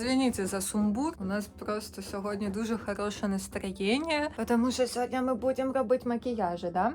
Извините за сумбур. У нас просто сьогодні дуже хороше настроєння, тому що сьогодні ми будемо робити макіяжі, да?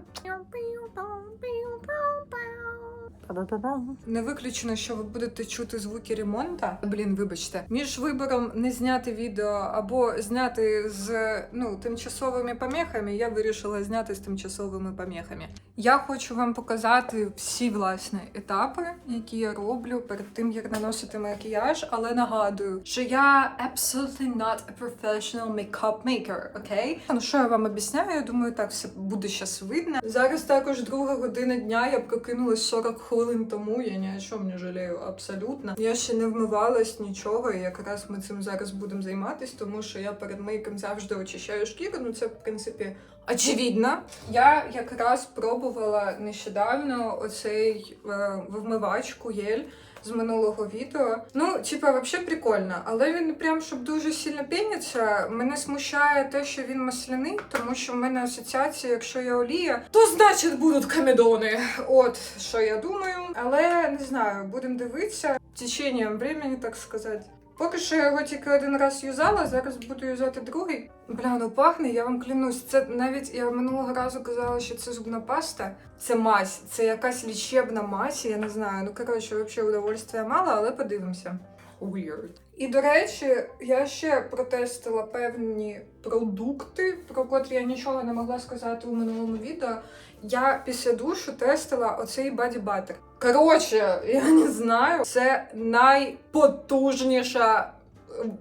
Не виключено, що ви будете чути звуки ремонта. Блін, вибачте, між вибором не зняти відео або зняти з ну тимчасовими помехами, я вирішила зняти з тимчасовими помехами. Я хочу вам показати всі власне етапи, які я роблю перед тим, як наносити макіяж, але нагадую, що я absolutely not a professional makeup maker, окей? Ну що я вам об'ясняю? Я думаю, так все буде щас видно. Зараз також друга година дня. Я прокинулась 40 хвилин тому. Я ні о чому не жалію абсолютно. Я ще не вмивалась нічого, і якраз ми цим зараз будемо займатися, тому що я перед мийком завжди очищаю шкіру. Ну це в принципі очевидно. Я якраз пробувала нещодавно оцей е, вмивачку єль. З минулого відео. Ну, типа, взагалі прикольно, але він прям щоб дуже сильно пеняться. Мене смущає те, що він масляний, тому що в мене асоціація, якщо я олія, то значить будуть камедони. От що я думаю. Але не знаю, будемо дивитися течением времени, так сказати. Поки що я його тільки один раз юзала, зараз буду юзати другий. Бля, ну пахне, я вам клянусь. Це навіть я минулого разу казала, що це зубна паста. Це мазь, це якась лічебна мазь, я не знаю. Ну коротше, взагалі удовольствия мало, але подивимося. Weird. І до речі, я ще протестила певні продукти, про котрі я нічого не могла сказати у минулому відео. Я після душу тестила оцей Butter. Коротше, я не знаю, це найпотужніша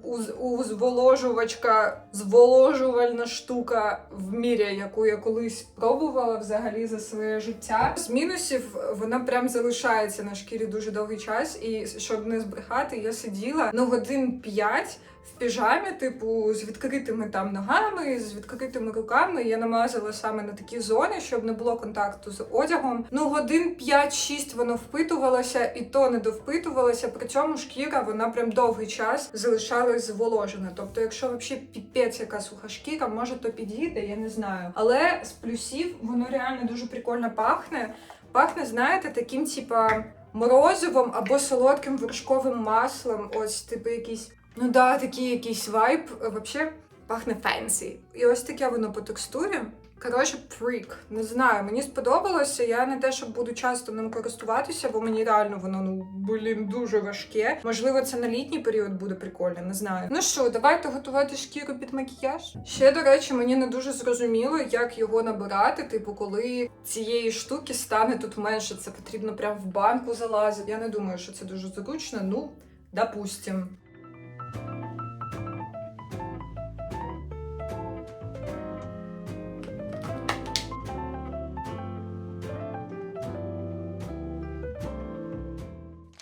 уз- узволожувачка, зволожувальна штука в мірі, яку я колись пробувала взагалі за своє життя. З мінусів вона прям залишається на шкірі дуже довгий час, і щоб не збрехати, я сиділа ну годин 5 в піжамі, типу, з відкритими там ногами, з відкритими руками. Я намазала саме на такі зони, щоб не було контакту з одягом. Ну, годин 5-6 воно впитувалося, і то не довпитувалося. При цьому шкіра вона прям довгий час залишалась зволожена. Тобто, якщо взагалі піпець яка суха шкіра, може то підійде, я не знаю. Але з плюсів воно реально дуже прикольно пахне. Пахне, знаєте, таким, типа. Морозивом або солодким вершковим маслом, ось типу якийсь Ну да, такий якийсь вайб. Вообще пахне фенсі. І ось таке воно по текстурі. Коротше, фрік. Не знаю, мені сподобалося. Я не те, щоб буду часто ним користуватися, бо мені реально воно ну блін дуже важке. Можливо, це на літній період буде прикольно, не знаю. Ну що, давайте готувати шкіру під макіяж. Ще до речі, мені не дуже зрозуміло, як його набирати. Типу, коли цієї штуки стане тут менше, це потрібно прям в банку залазити. Я не думаю, що це дуже зручно. Ну, допустим.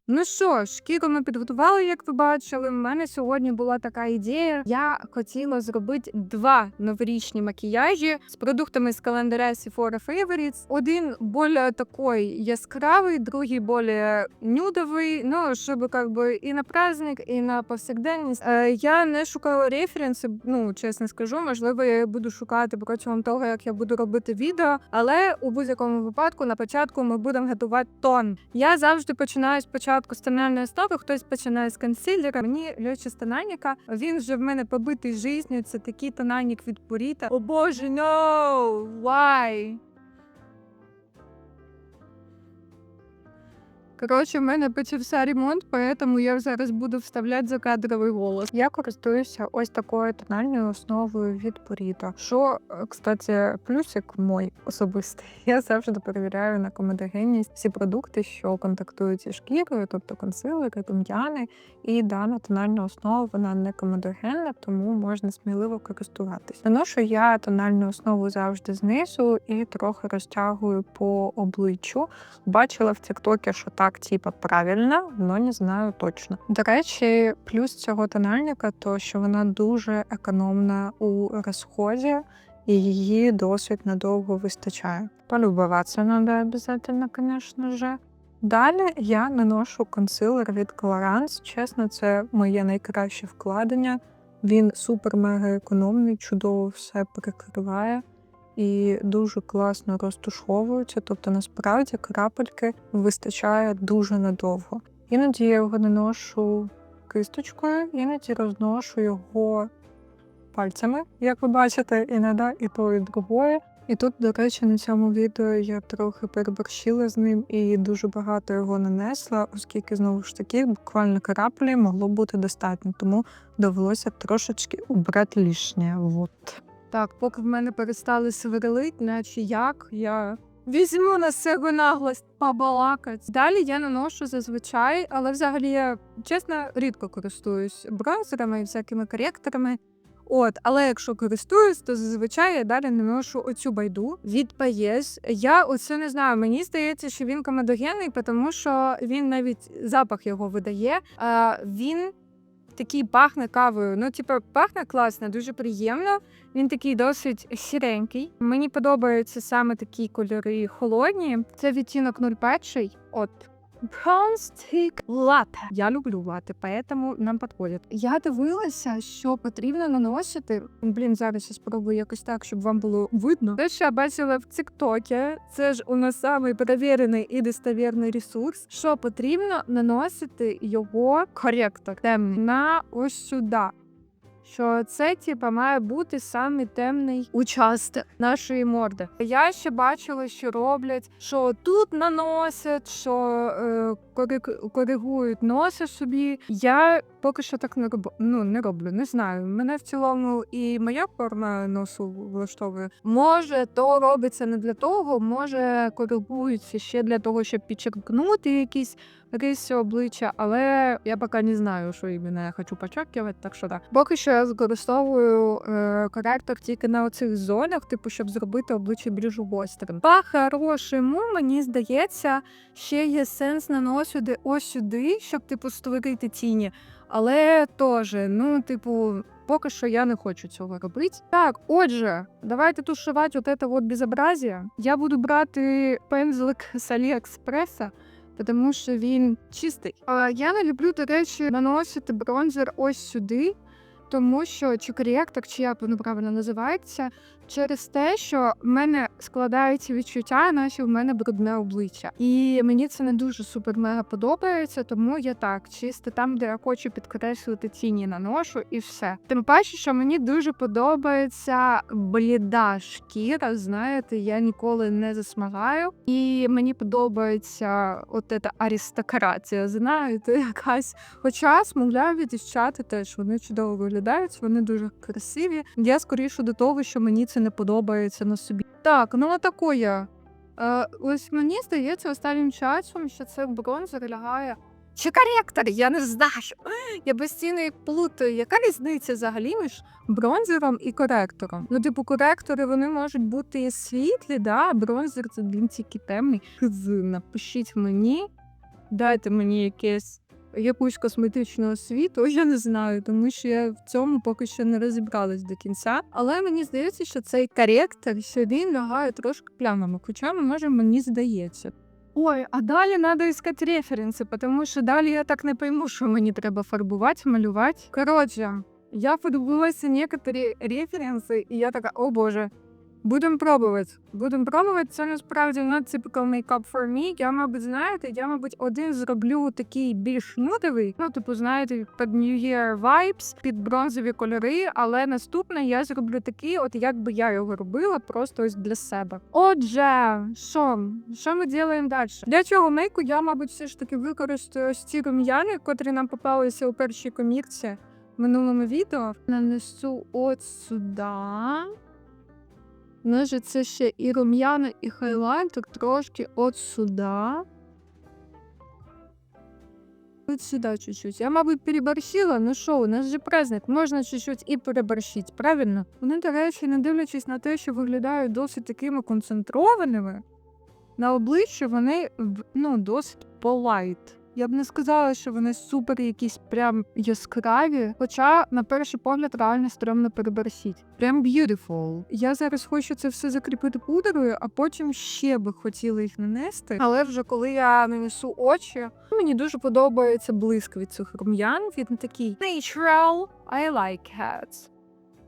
Ну що ж, шкіру ми підготували, як ви бачили. У мене сьогодні була така ідея. Я хотіла зробити два новорічні макіяжі з продуктами з календаря Sephora Favorites. Один більш такий яскравий, другий більш нюдовий. Ну щоб как би і на праздник, і на повсякденність. Е, я не шукала референси. Ну чесно скажу, можливо, я буду шукати протягом того, як я буду робити відео. Але у будь-якому випадку на початку ми будемо готувати тон. Я завжди починаю спочатку з стональної основи, хтось починає з консилера. Мені льочі тональника. Він вже в мене побитий життю. Це такий тональник від Purita. О боже, no! Why? Коротше, в мене почався ремонт, тому я зараз буду вставляти закадровий голос. Я користуюся ось такою тональною основою від Purito. Що, е, кстати, плюсик мой особистий. Я завжди перевіряю на комедогенність всі продукти, що контактують зі шкірою, тобто консилери, рум'яни. І дана тональна основа вона не комедогенна, тому можна сміливо користуватись. Наношу я тональну основу завжди знизу і трохи розтягую по обличчю. Бачила в Тіктокі, що так, типа, правильно, але не знаю точно. До речі, плюс цього тональника, то що вона дуже економна у розході, і її досить надовго вистачає. Полюбуватися треба обов'язково, звісно ж. Далі я наношу консилер від Clarins. Чесно, це моє найкраще вкладення. Він супер-мега економний, чудово все перекриває і дуже класно розтушовується. Тобто, насправді крапельки вистачає дуже надовго. Іноді я його наношу кисточкою, іноді розношу його пальцями, як ви бачите, іноді і то, і другое. І тут, до речі, на цьому відео я трохи переборщила з ним і дуже багато його нанесла, оскільки знову ж таки буквально краплі могло бути достатньо, тому довелося трошечки убрати лишнє. Вот. Так, поки в мене перестали сверлить, наче як я візьму на себе наглость побалакать. Далі я наношу зазвичай, але взагалі я чесно рідко користуюсь бронзерами і всякими коректорами. От, але якщо користуюсь, то зазвичай я далі наношу оцю байду від Paes. Я оце не знаю. Мені здається, що він комедогенний, тому що він навіть запах його видає. А, він такий пахне кавою. Ну, типу, пахне класно, дуже приємно. Він такий досить сіренький. Мені подобаються саме такі кольори холодні. Це відтінок 01. От. Stick Latte. Я люблю лати, поэтому нам підходять. Я дивилася, що потрібно наносити. Блін, зараз я спробую якось так, щоб вам було видно. Те, що я бачила в Тіктокі, це ж у нас самий перевірений і достовірний ресурс. Що потрібно наносити його коректор темний на ось сюди. Що це типа має бути саме темний участок нашої морди. Я ще бачила, що роблять, що тут наносять, що е, кориг- коригують носи собі. Я поки що так не роб... ну, не роблю, не знаю. Мене в цілому і моя форма носу влаштовує. Може, то робиться не для того, може коригуються ще для того, щоб підчеркнути якісь риси обличчя, але я поки не знаю, що іменно я хочу почеркувати, так що так. Поки що я використовую е, коректор тільки на оцих зонах, типу, щоб зробити обличчя більш гострим. По-хорошому, мені здається, ще є сенс наносити ось сюди, щоб типу створити тіні. Але теж, ну, типу, поки що я не хочу цього робити. Так, отже, давайте тушувати от це от безобразие. Я буду брати пензлик з Аліекспреса, тому що він чистий. Я не люблю, до речі, наносити бронзер ось сюди, тому що чи коректор, чи як воно правильно називається, через те, що в мене складається відчуття, наче в мене брудне обличчя. І мені це не дуже супер мега подобається, тому я так чисто там, де я хочу підкреслити тіні, наношу і все. Тим паче, що мені дуже подобається бліда шкіра. Знаєте, я ніколи не засмагаю, і мені подобається от ця аристократія. Знаєте, якась. Хоча смугляві дівчата теж вони чудово виглядають, вони дуже красиві. Я скоріше до того, що мені це не подобається на собі. Так, ну отакоє. Е, ось мені здається останнім часом, що це бронзер лягає. Чи коректор? Я не знаю. Я постійно їх плутаю. Яка різниця взагалі між бронзером і коректором? Ну, типу, коректори вони можуть бути і світлі, да? а бронзер це він тільки темний. Напишіть мені, дайте мені якесь якусь косметичну освіту, я не знаю, тому що я в цьому поки що не розібралась до кінця. Але мені здається, що цей коректор, що він лягає трошки плямами, хоча може мені здається. Ой, а далі треба іскати референси, тому що далі я так не пойму, що мені треба фарбувати, малювати. Коротше, я подивилася некоторі референси, і я така, о боже. Будемо пробувати. Будемо пробувати. Це насправді not typical makeup for me. Я, мабуть, знаєте, я, мабуть, один зроблю такий більш нудовий. Ну, типу, знаєте, під New Year vibes, під бронзові кольори. Але наступне я зроблю такий, от як би я його робила, просто ось для себе. Отже, що? Що ми робимо далі? Для цього мейку я, мабуть, все ж таки використаю ось ці рум'яни, котрі нам попалися у першій комірці в минулому відео. Нанесу от сюди. Може, це ще і рум'яна, і хайлайтер трошки от сюди. От сюди чуть-чуть. Я, мабуть, переборщила, ну що, у нас же праздник, можна чуть-чуть і переборщити, правильно? Вони, до речі, не дивлячись на те, що виглядають досить такими концентрованими, на обличчі вони ну, досить полайт. Я б не сказала, що вони супер якісь прям яскраві. Хоча, на перший погляд, реально стрьомно переборщить. Прям beautiful. Я зараз хочу це все закріпити пудрою, а потім ще би хотіла їх нанести. Але вже коли я нанесу очі, мені дуже подобається блиск від цих рум'ян. Він такий natural. I like it.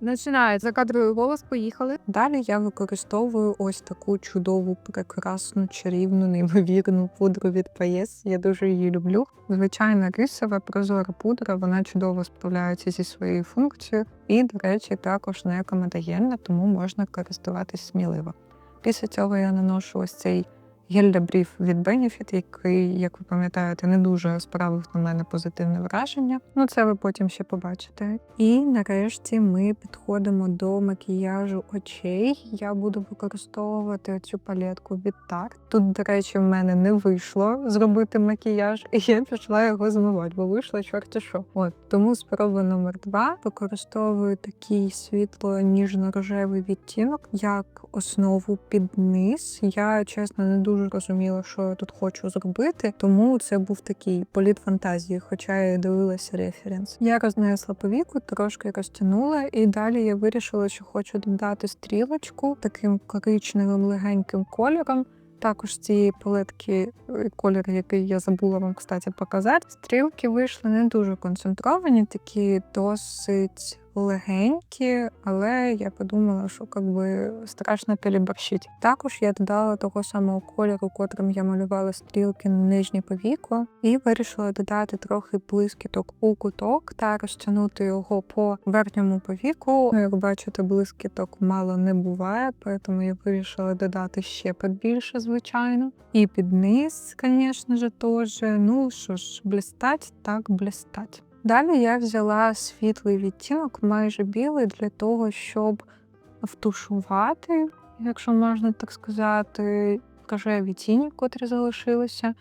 Починає закадровий голос, поїхали. Далі я використовую ось таку чудову, прекрасну, чарівну, неймовірну пудру від PS. Я дуже її люблю. Звичайна рисова прозора пудра, вона чудово справляється зі своєю функцією і, до речі, також не комедогенна, тому можна користуватись сміливо. Після цього я наношу ось цей гель для від Benefit, який, як ви пам'ятаєте, не дуже справив на мене позитивне враження. Ну, це ви потім ще побачите. І нарешті ми підходимо до макіяжу очей. Я буду використовувати цю палетку від Tarte. Тут, до речі, в мене не вийшло зробити макіяж, і я пішла його змивати, бо вийшло чорти що. От тому спроба номер два використовую такий світло ніжно-рожевий відтінок як основу під низ. Я чесно не дуже розуміла, що я тут хочу зробити, тому це був такий політ фантазії, хоча я дивилася референс. Я рознесла повіку, трошки розтягнула, і далі я вирішила, що хочу додати стрілочку таким коричневим легеньким кольором. Також цієї палетки е, колір, який я забула вам кстати показати. Стрілки вийшли не дуже концентровані, такі досить легенькі, але я подумала, що как би страшно переборщити. Також я додала того самого кольору, котрим я малювала стрілки на нижнє повіко, і вирішила додати трохи блискіток у куток та розтягнути його по верхньому повіку. Ну, Як бачите, блискіток мало не буває, тому я вирішила додати ще побільше, звичайно. І під низ, звісно ж, теж. Ну що ж, блистать, так блистать. Далі я взяла світлий відтінок, майже білий, для того, щоб втушувати, якщо можна так сказати, рожеві тіні, котрі залишилися.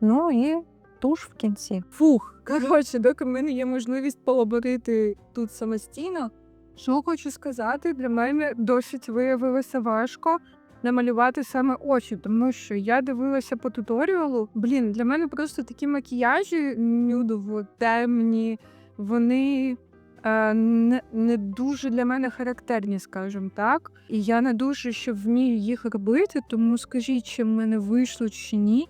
Ну і туш в кінці. Фух, коротше, доки в мене є можливість полаборити тут самостійно. Що хочу сказати, для мене досить виявилося важко намалювати саме очі, тому що я дивилася по туторіалу. Блін, для мене просто такі макіяжі нюдово темні, вони е, не, не дуже для мене характерні, скажімо так. І я не дуже ще вмію їх робити, тому скажіть, чи в мене вийшло чи ні.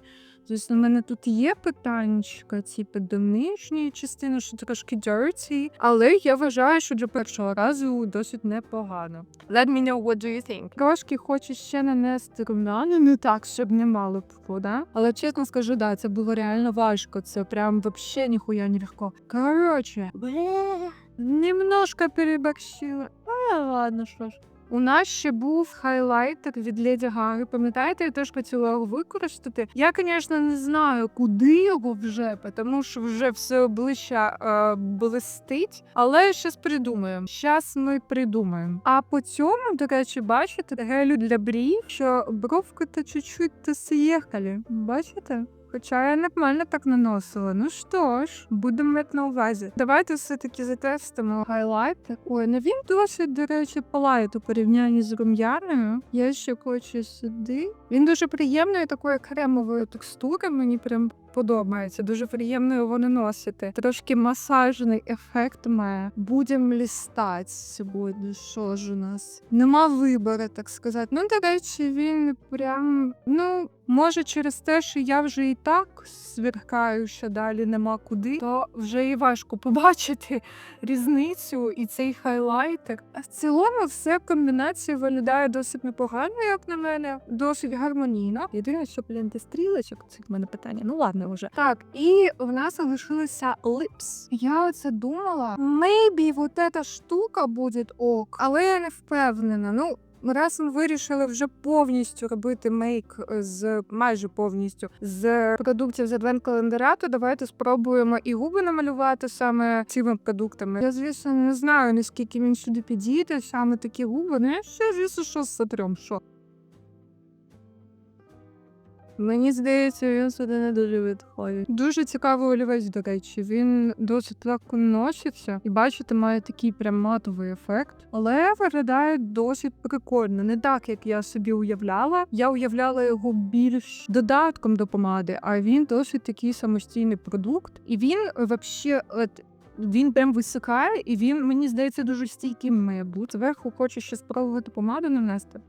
Звісно, в мене тут є питаннячка, ці до нижньої частини, що трошки dirty, але я вважаю, що для першого разу досить непогано. Let me know what do you think. Трошки хочу ще нанести румяна, не так, щоб не мало вода. Але чесно скажу, да, це було реально важко. Це прям вообще ніхуя не легко. Короче, немножко переборщила. А, ладно, що ж. У нас ще був хайлайтер від Леді Гаги. Пам'ятаєте, я теж хотіла його використати. Я, звісно, не знаю, куди його вже, тому що вже все обличчя е, блистить. Але щас придумаємо. Щас ми придумаємо. А по цьому, до речі, бачите, гелю для брів, що бровки-то чуть-чуть то съехали. Бачите? Хоча я нормально так наносила. Ну що ж, будемо мати на увазі. Давайте все-таки затестимо хайлайтер. Ой, ну він досить, до речі, палає у порівнянні з рум'яною. Я ще хочу сюди. Він дуже приємної такої кремової текстури. Мені прям подобається. Дуже приємно його наносити. Трошки масажний ефект має. Будемо лістати сьогодні. Що ж у нас? Нема вибору, так сказати. Ну, до речі, він прям ну. Може, через те, що я вже і так сверкаю, що далі нема куди, то вже і важко побачити різницю і цей хайлайтер. А в цілому все в комбінації виглядає досить непогано, як на мене, досить гармонійно. Єдине, що блін, де стрілочок, це в мене питання. Ну ладно, вже так. І в нас залишилися липс. Я оце думала, maybe вот эта штука буде ок, але я не впевнена. Ну. Раз ми вирішили вже повністю робити мейк з майже повністю з продуктів з адвент календаря, то давайте спробуємо і губи намалювати саме цими продуктами. Я звісно не знаю наскільки він сюди підійде, саме такі губи. Ну я ще звісно, що з сотрем, що. Мені здається, він сюди не дуже відходить. Дуже цікавий олівець, до речі. Він досить легко носиться і бачите, має такий прям матовий ефект, але виглядає досить прикольно. Не так, як я собі уявляла. Я уявляла його більш додатком до помади, а він досить такий самостійний продукт. І він взагалі, от. Він прям висихає, і він, мені здається, дуже стійким має бути. Зверху хочу ще спробувати помаду нанести.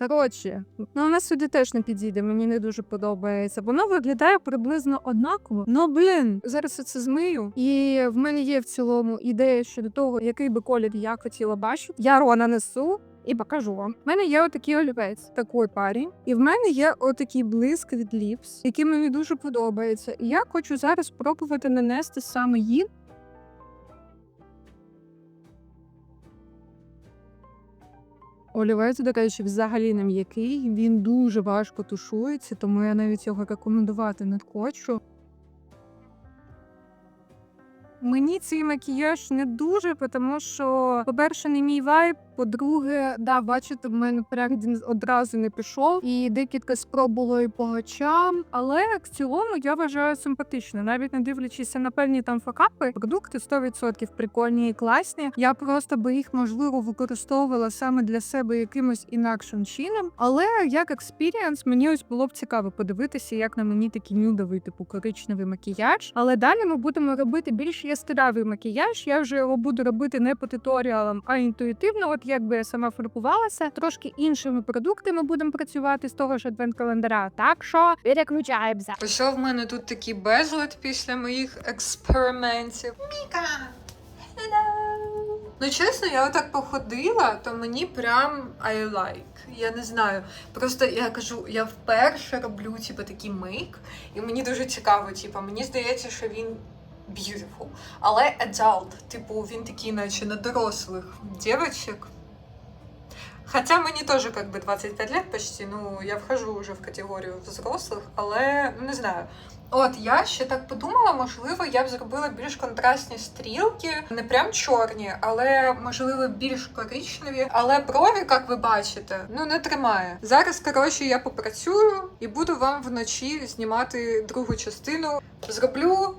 Коротше, ну вона сюди теж не підійде, мені не дуже подобається. Воно виглядає приблизно однаково. Ну блін, зараз я це змию. І в мене є в цілому ідея щодо того, який би колір я хотіла бачити. Я Рона несу. І покажу вам. У мене є отакий олівець, такої парі. І в мене є отакий блиск від ліпс, який мені дуже подобається. І я хочу зараз спробувати нанести саме їм. Олівець, до речі, взагалі не м'який. Він дуже важко тушується, тому я навіть його рекомендувати не хочу. Мені цей макіяж не дуже, тому що, по-перше, не мій вайб. По-друге, да, бачите, в мене перегляд одразу не пішов, і декілька спроб було і по очам. Але в цілому я вважаю симпатично, навіть не дивлячись на певні там факапи. Продукти 100% прикольні і класні. Я просто би їх можливо використовувала саме для себе якимось інакшим чином. Але як експірієнс, мені ось було б цікаво подивитися, як на мені такий нюдовий, типу коричневий макіяж. Але далі ми будемо робити більш яскравий макіяж. Я вже його буду робити не по туторіалам, а інтуїтивно. От якби я сама фарбувалася, трошки іншими продуктами будемо працювати з того ж адвент-календаря. Так що переключаємося. Що в мене тут такий безлад після моїх експериментів? Міка! Hello! Ну, чесно, я отак походила, то мені прям I like. Я не знаю. Просто я кажу, я вперше роблю типу, такий мейк, і мені дуже цікаво, типу, мені здається, що він beautiful. Але adult, типу, він такий, наче на дорослих дівчаток. Хотя мені теж как бы 25 лет почти, ну я вхожу вже в категорію взрослих, але ну, не знаю. От я ще так подумала, можливо, я б зробила більш контрастні стрілки, не прям чорні, але можливо більш коричневі. Але брові, як ви бачите, ну не тримає. Зараз, коротше, я попрацюю і буду вам вночі знімати другу частину. Зроблю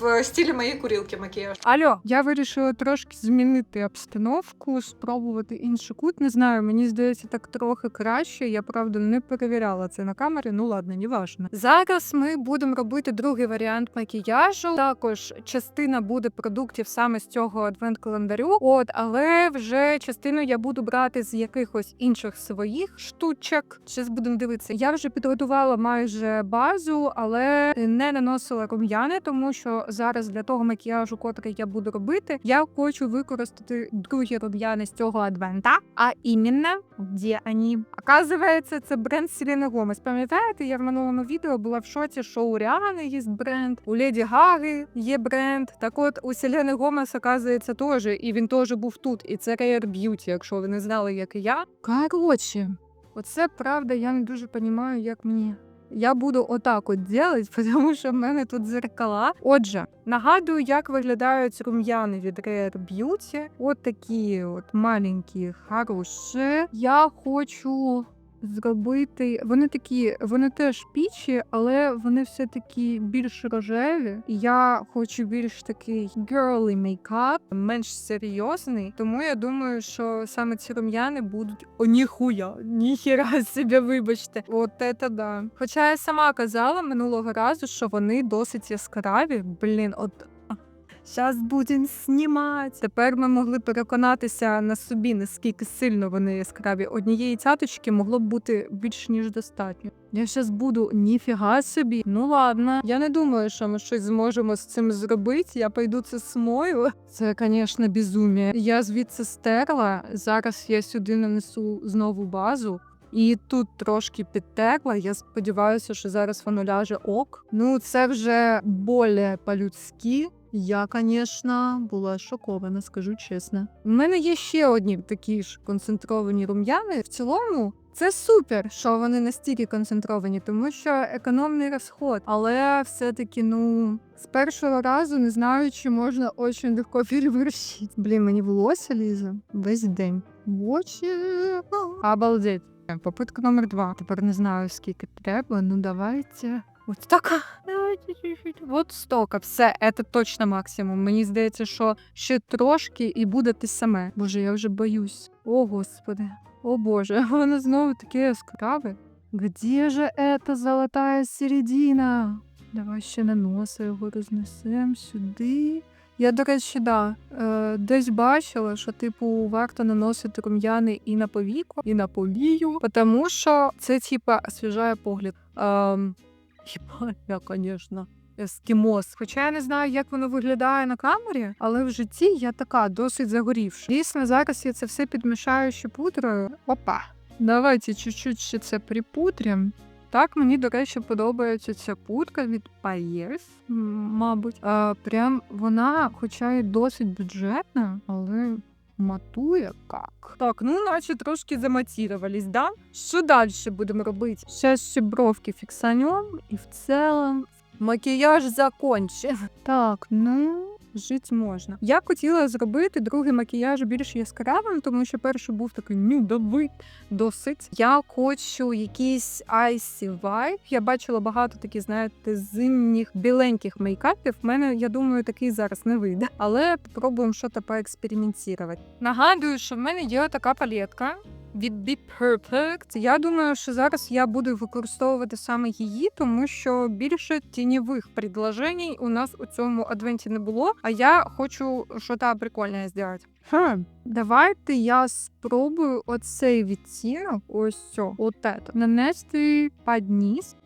в стилі моєї курілки макіяж. Алло, я вирішила трошки змінити обстановку, спробувати інший кут. Не знаю, мені здається, так трохи краще. Я правда не перевіряла це на камері. Ну ладно, не важно. Зараз ми будемо робити другий варіант макіяжу. Також частина буде продуктів саме з цього адвент-календарю. От, але вже частину я буду брати з якихось інших своїх штучок. Зараз будемо дивитися. Я вже підготувала майже базу, але не наносила рум'яни, тому що зараз для того макіяжу, котрий я буду робити, я хочу використати другі рум'яни з цього адвента. А іменно, де вони? Оказується, це бренд Селени Гомес. Пам'ятаєте, я в минулому відео була в шоці, що у Ріани є бренд, у Леді Гаги є бренд. Так от у Селени Гомес, оказується, теж, і він теж був тут. І це Rare Beauty, якщо ви не знали, як і я. Коротше, оце правда, я не дуже розумію, як мені. Я буду отак от делать, тому що в мене тут зеркала. Отже, нагадую, як виглядають рум'яни від Rare Beauty. От такі от маленькі, хороші. Я хочу зробити. Вони такі, вони теж пічі, але вони все таки більш рожеві. Я хочу більш такий girly мейкап, менш серйозний. Тому я думаю, що саме ці рум'яни будуть о ніхуя, ніхіра себе, вибачте. От це да. Хоча я сама казала минулого разу, що вони досить яскраві. Блін, от. Зараз будемо знімати. Тепер ми могли переконатися на собі, наскільки сильно вони яскраві. Однієї цяточки могло б бути більш ніж достатньо. Я зараз буду ніфіга собі. Ну ладно, я не думаю, що ми щось зможемо з цим зробити. Я пойду це смою. Це, звісно, безумія. Я звідси стерла. Зараз я сюди нанесу знову базу. І тут трошки підтекла. Я сподіваюся, що зараз воно ляже ок. Ну, це вже более по-людськи. Я, звісно, була шокована, скажу чесно. У мене є ще одні такі ж концентровані рум'яни. В цілому це супер, що вони настільки концентровані, тому що економний розход. Але все-таки, ну, з першого разу не знаю, чи можна дуже легко перевершити. Блін, мені волосся лізе весь день. Очі. Обалдеть. Попитка номер два. Тепер не знаю, скільки треба. Ну давайте. От така. От стока. Все, це точно максимум. Мені здається, що ще трошки і буде те саме. Боже, я вже боюсь. О, господи. О Боже, воно знову таке яскраве. Где же эта золотая середина? Давай ще на носа його рознесемо сюди. Я, до речі, да, е, десь бачила, що типу варто наносити рум'яни і на повіку, і на повію, тому що це типа освіжає погляд. Ем, хіба я, звісно. Ескімос. Хоча я не знаю, як воно виглядає на камері, але в житті я така досить загорівша. Дійсно, зараз я це все підмішаю ще пудрою. Опа. Давайте чуть-чуть ще це припудрям. Так, мені, до речі, подобається ця пудра від Paes, мабуть. А, прям вона, хоча й досить бюджетна, але матує как. Так, ну наче трошки заматірувались, да? Що далі будемо робити? Ще ще бровки фіксанем і в цілому макіяж закончен. Так, ну. Жити можна. Я хотіла зробити другий макіяж більш яскравим, тому що перший був такий нюдовий досить. Я хочу якийсь icy vibe. Я бачила багато таких, знаєте, зимніх біленьких мейкапів. В мене, я думаю, такий зараз не вийде. Але спробуємо щось поекспериментувати. Нагадую, що в мене є така палетка. Від Be Perfect. Я думаю, що зараз я буду використовувати саме її, тому що більше тіньових предложень у нас у цьому адвенті не було. А я хочу щось прикольне зробити. Хм, давайте я спробую оцей відтінок, ось цю, от це, нанести під ніс.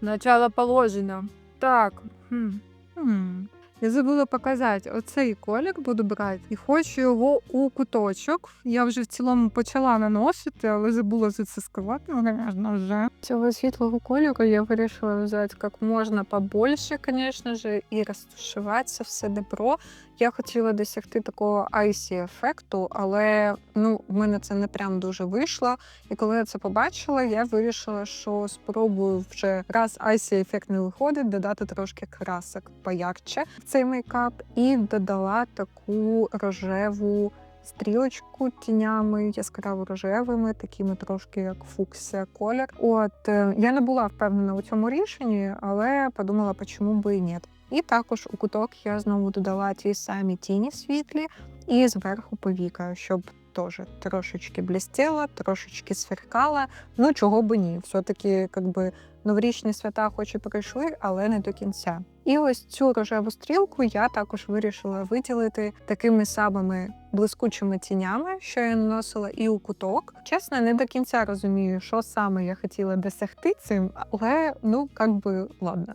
Начало положено. Так. Хм. Хм. Я забула показати, оцей колір буду брати і хочу його у куточок. Я вже в цілому почала наносити, але забула за це сказати, звісно вже. Цього світлого кольору я вирішила взяти як можна побольше, звісно ж, і розташуватися все добро. Я хотіла досягти такого айсі ефекту, але ну, в мене це не прям дуже вийшло. І коли я це побачила, я вирішила, що спробую вже раз айсі ефект не виходить, додати трошки красок поярче цей мейкап, і додала таку рожеву стрілочку тінями яскраво рожевими, такими трошки як фуксія колір. От е, я не була впевнена у цьому рішенні, але подумала, чому би і ні. І також у куток я знову додала ті самі тіні світлі і зверху повіка, щоб теж трошечки блістіла, трошечки сверкала. Ну чого би ні, все-таки якби новорічні свята, хоч і пройшли, але не до кінця. І ось цю рожеву стрілку я також вирішила виділити такими самими блискучими тінями, що я наносила і у куток. Чесно, не до кінця розумію, що саме я хотіла досягти цим, але ну як би ладно.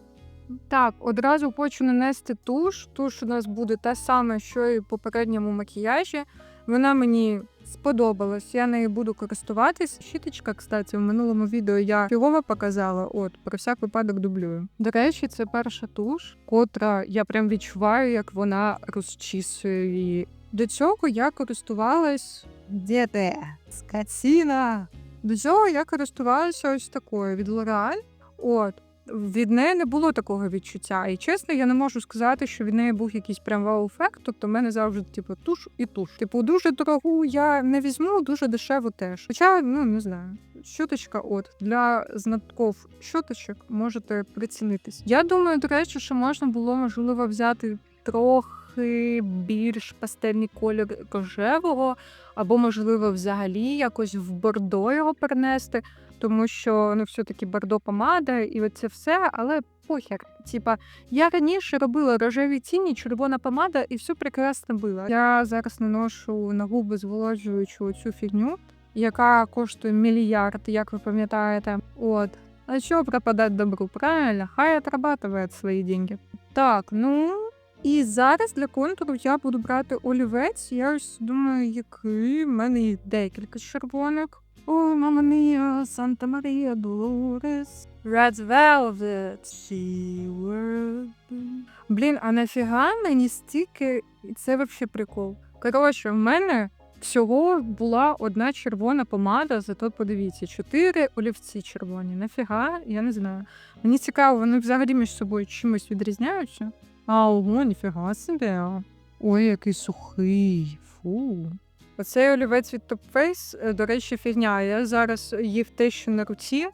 Так, одразу хочу нанести туш. Туш у нас буде та сама, що і в попередньому макіяжі. Вона мені сподобалась, я нею буду користуватись. Щіточка, кстати, в минулому відео я фігово показала. От про всяк випадок дублюю. До речі, це перша туш, котра я прям відчуваю, як вона розчісує її. До цього я користувалась де де? Скотіна. До цього я користувалася ось такою від L'Oreal. От. Від неї не було такого відчуття. І чесно, я не можу сказати, що від неї був якийсь прям вау-ефект. Тобто в мене завжди типу туш і туш. Типу, дуже дорогу я не візьму, дуже дешеву теж. Хоча, ну не знаю, щоточка, от для знатков щоточок можете прицінитись. Я думаю, до речі, що можна було можливо взяти трохи більш пастельний колір рожевого, або, можливо, взагалі якось в бордо його перенести тому що ну все-таки бордо помада і оце все, але похер. Типа, я раніше робила рожеві тіні, червона помада, і все прекрасно було. Я зараз наношу на губи зволожуючу цю фігню, яка коштує мільярд, як ви пам'ятаєте. От. А що пропадать добру? Правильно, хай отрабатує свої деньги. Так, ну. І зараз для контуру я буду брати олівець. Я ось думаю, який. В мене є декілька червоних. О, мама мія, Санта Марія Долорес. Red Velvet. She were... Блін, а нафіга мені стільки... І це взагалі прикол. Коротше, в мене всього була одна червона помада, зато подивіться, чотири олівці червоні. Нафіга, я не знаю. Мені цікаво, вони взагалі між собою чимось відрізняються. А ого, ніфіга собі. Ой, який сухий. Фу. Оцей олівець від Top Face, е, до речі, фігня. Я зараз їв те, що на руці.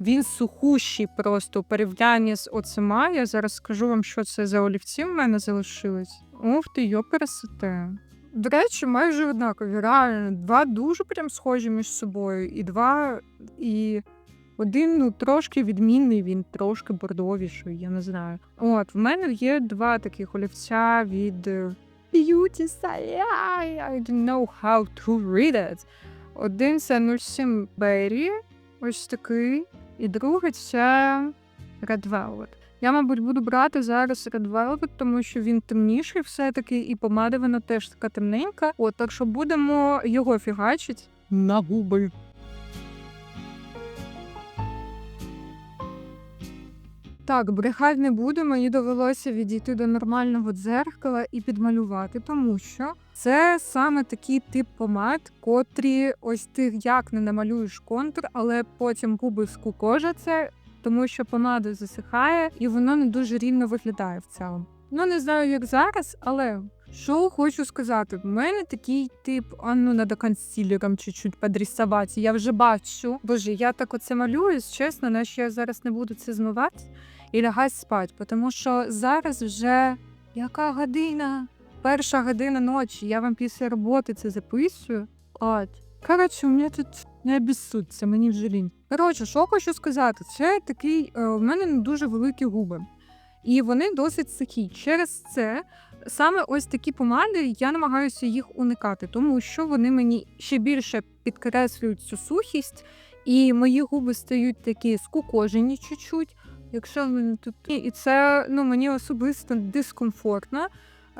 Він сухущий просто у порівнянні з оцима. Я зараз скажу вам, що це за олівці в мене залишились. Ух ти, йо пересете. До речі, майже однакові. Реально, два дуже прям схожі між собою, і два, і один ну, трошки відмінний, він трошки бордовіший, я не знаю. От, в мене є два таких олівця від е, Beauty Salon. I don't know how to read it. Один це 07 Berry, ось такий, і другий це Red Velvet. Я, мабуть, буду брати зараз Red Velvet, тому що він темніший все-таки, і помада вона теж така темненька. От, так що будемо його фігачить на губи. Так, брехати не буду. Мені довелося відійти до нормального дзеркала і підмалювати, тому що це саме такий тип помад, котрі ось ти як не намалюєш контур, але потім губи скукожаться, тому що помада засихає і воно не дуже рівно виглядає в цілому. Ну не знаю, як зараз, але що хочу сказати, в мене такий тип, а ну надо консилером чуть-чуть подрисувати. Я вже бачу. Боже, я так оце малюю, чесно, наче я зараз не буду це змивати і лягати спати, тому що зараз вже яка година? Перша година ночі. Я вам після роботи це записую. От. Коротше, у мене тут не обіссуться, мені вже лінь. Коротше, що хочу сказати, це такий, е, у мене не дуже великі губи. І вони досить сухі. Через це саме ось такі помади я намагаюся їх уникати, тому що вони мені ще більше підкреслюють цю сухість, і мої губи стають такі скукожені чуть-чуть. Якщо в мене тут і це ну мені особисто дискомфортно.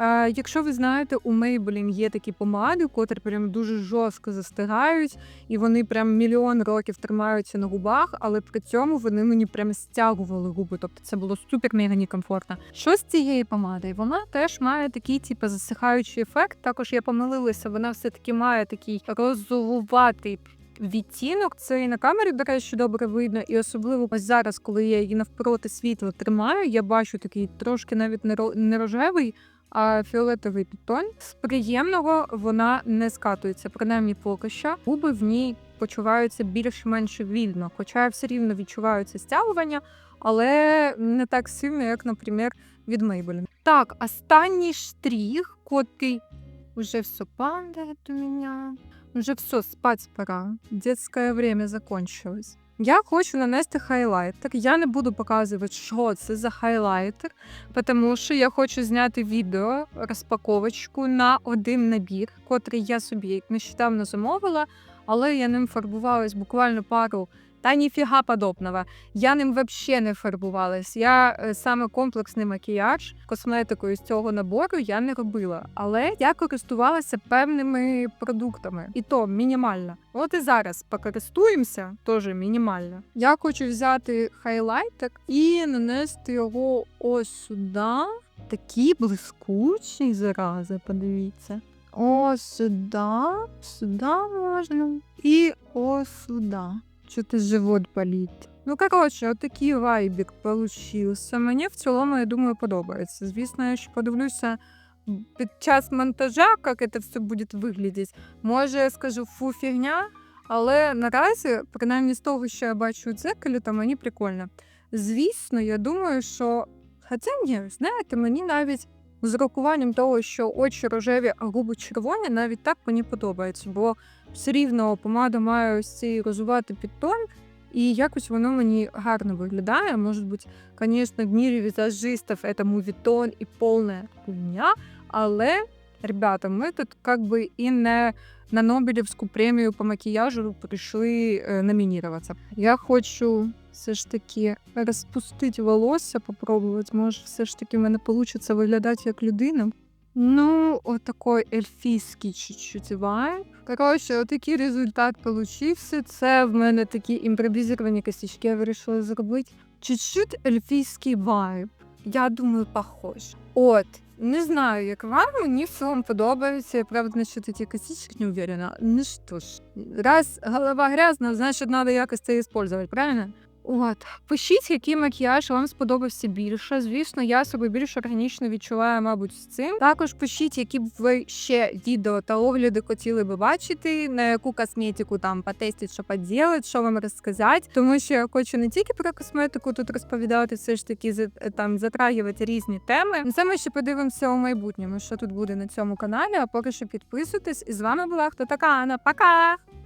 Е, якщо ви знаєте, у Maybelline є такі помади, котрі прям дуже жорстко застигають, і вони прям мільйон років тримаються на губах, але при цьому вони мені прям стягували губи. Тобто це було супер мега некомфортно. Що з цією помадою? Вона теж має такий, типу, засихаючий ефект. Також я помилилася, вона все-таки має такий розовуватий відтінок. Це і на камері, до речі, добре видно. І особливо ось зараз, коли я її навпроти світла тримаю, я бачу такий трошки навіть не рожевий, а фіолетовий підтон. З приємного вона не скатується, принаймні поки що. Губи в ній почуваються більш-менш вільно, хоча все рівно відчуваю це стягування, але не так сильно, як, наприклад, від Maybelline. Так, останній штрих, котрий уже все падает у меня. Уже все, спать пора. Детское время закончилось. Я хочу нанести хайлайтер. Я не буду показувати, що це за хайлайтер, тому що я хочу зняти відео розпаковочку на один набір, котрий я собі нещодавно замовила, але я ним фарбувалась буквально пару. Та ніфіга подобного. Я ним взагалі не фарбувалась. Я е, саме комплексний макіяж косметикою з цього набору я не робила, але я користувалася певними продуктами, і то мінімально. От і зараз покористуємося теж мінімально. Я хочу взяти хайлайтер і нанести його ось сюди. Такий блискучий зарази, подивіться. Ось сюди, сюди можна. І ось сюди. Что-то живот болить. Ну, коротше, отакий вайбік получився. Мені в цілому, я думаю, подобається. Звісно, я ще подивлюся під час монтажа, як це все буде виглядати. Може, я скажу фу фігня, але наразі, принаймні з того, що я бачу у то мені прикольно. Звісно, я думаю, що. Хоча ні, знаєте, мені навіть з урахуванням того, що очі рожеві, а губи червоні, навіть так мені подобається, бо все рівно помада має ось цей розувати підтон, і якось воно мені гарно виглядає. Може бути, звісно, в мірі візажистів це мувітон і повна хуйня, але, ребята, ми тут как би і не на Нобелівську премію по макіяжу прийшли е, номініруватися. Я хочу все ж таки розпустити волосся, попробувати. Може, все ж таки в мене вийде виглядати як людина. Ну, отакий ельфійський чуть-чуть вайб. Коротше, отакий результат получився. Це в мене такі імпровізовані косички я вирішила зробити. Чуть-чуть ельфійський вайб. Я думаю, похож. От, не знаю, як вам, мені в цілому подобається. Я правда насчет ці косички не уверена. Ну що ж, раз голова грязна, значить, треба якось це використовувати, правильно? От пишіть, який макіяж вам сподобався більше. Звісно, я себе більш органічно відчуваю, мабуть, з цим. Також пишіть, які б ви ще відео та огляди хотіли би бачити, на яку косметику там потестити, що поділити, що вам розказати. Тому що я хочу не тільки про косметику тут розповідати, все ж таки там затрагувати різні теми. Це ми ще подивимося у майбутньому, що тут буде на цьому каналі. А поки що підписуйтесь. І з вами була хто така Анна. Пока!